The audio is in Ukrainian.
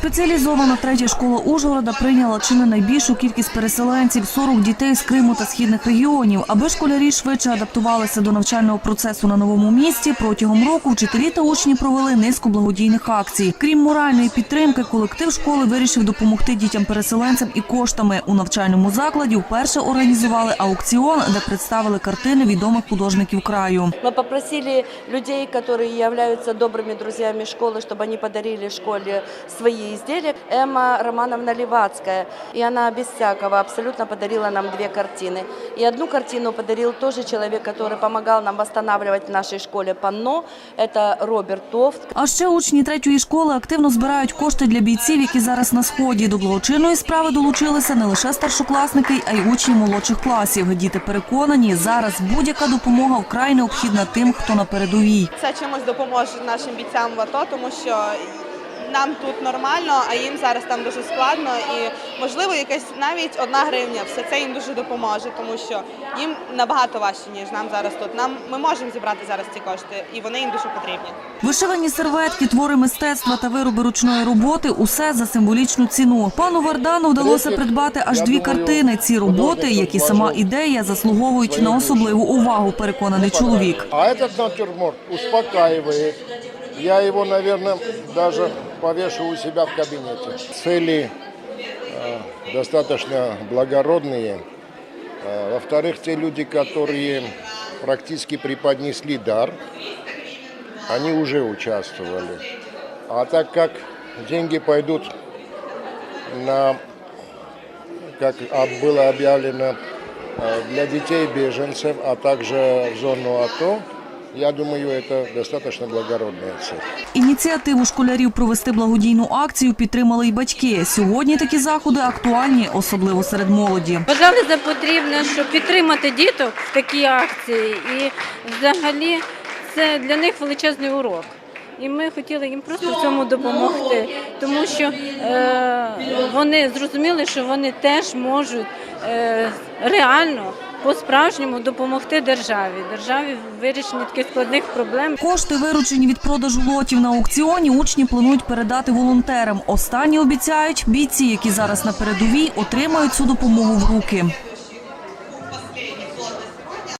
Спеціалізована третя школа Ужгорода прийняла чи не найбільшу кількість переселенців 40 дітей з Криму та східних регіонів. Аби школярі швидше адаптувалися до навчального процесу на новому місці, протягом року вчителі та учні провели низку благодійних акцій. Крім моральної підтримки, колектив школи вирішив допомогти дітям-переселенцям і коштами. У навчальному закладі вперше організували аукціон, де представили картини відомих художників краю. Мы попросили людей, которые являются добрыми друзьями школы, чтобы они подарили школе свои изделия. Эмма Романовна Левацкая, и она без всякого абсолютно подарила нам две картины. И одну картину подарил тоже человек, который помогал нам восстанавливать в нашей школе панно. Это Роберт Тофт. А ще учні третьої школи активно збирають кошти для бійців, які зараз на сході. До благочинної справи долучилися не лише старшокласники, а й учні молодших класів. Діти переконані, зараз будь-яка допомога вкрай необхідна тим, хто на передовій. Це чимось допоможе нашим бійцям в АТО, тому що нам тут нормально, а їм зараз там дуже складно. І можливо, якась навіть одна гривня, все це їм дуже допоможе, тому що їм набагато важче, ніж нам зараз тут. Нам ми можемо зібрати зараз ці кошти, і вони їм дуже потрібні. Вишивані серветки, твори мистецтва та вироби ручної роботи усе за символічну ціну. Пану Вардану вдалося придбати аж дві картини. Ці роботи, як і сама ідея, заслуговують на особливу увагу. Переконаний чоловік. А этот натюрморт успокаивает. Я его, наверное, даже повешу у себя в кабинете. Цели э, достаточно благородные. Э, Во-вторых, те люди, которые практически преподнесли дар, они уже участвовали. А так как деньги пойдут на, как а, было объявлено, э, для детей беженцев, а также в зону АТО, я думаю, це достаточно благородна цель. Ініціативу школярів провести благодійну акцію підтримали й батьки. Сьогодні такі заходи актуальні, особливо серед молоді. Вважали за потрібне, щоб підтримати діток в такій акції, і взагалі це для них величезний урок. І ми хотіли їм просто в цьому допомогти, тому що е, вони зрозуміли, що вони теж можуть е, реально по-справжньому допомогти державі, державі в вирішенні таких складних проблем. Кошти, виручені від продажу лотів на аукціоні, учні планують передати волонтерам. Останні обіцяють, бійці, які зараз на передовій, отримають цю допомогу в руки.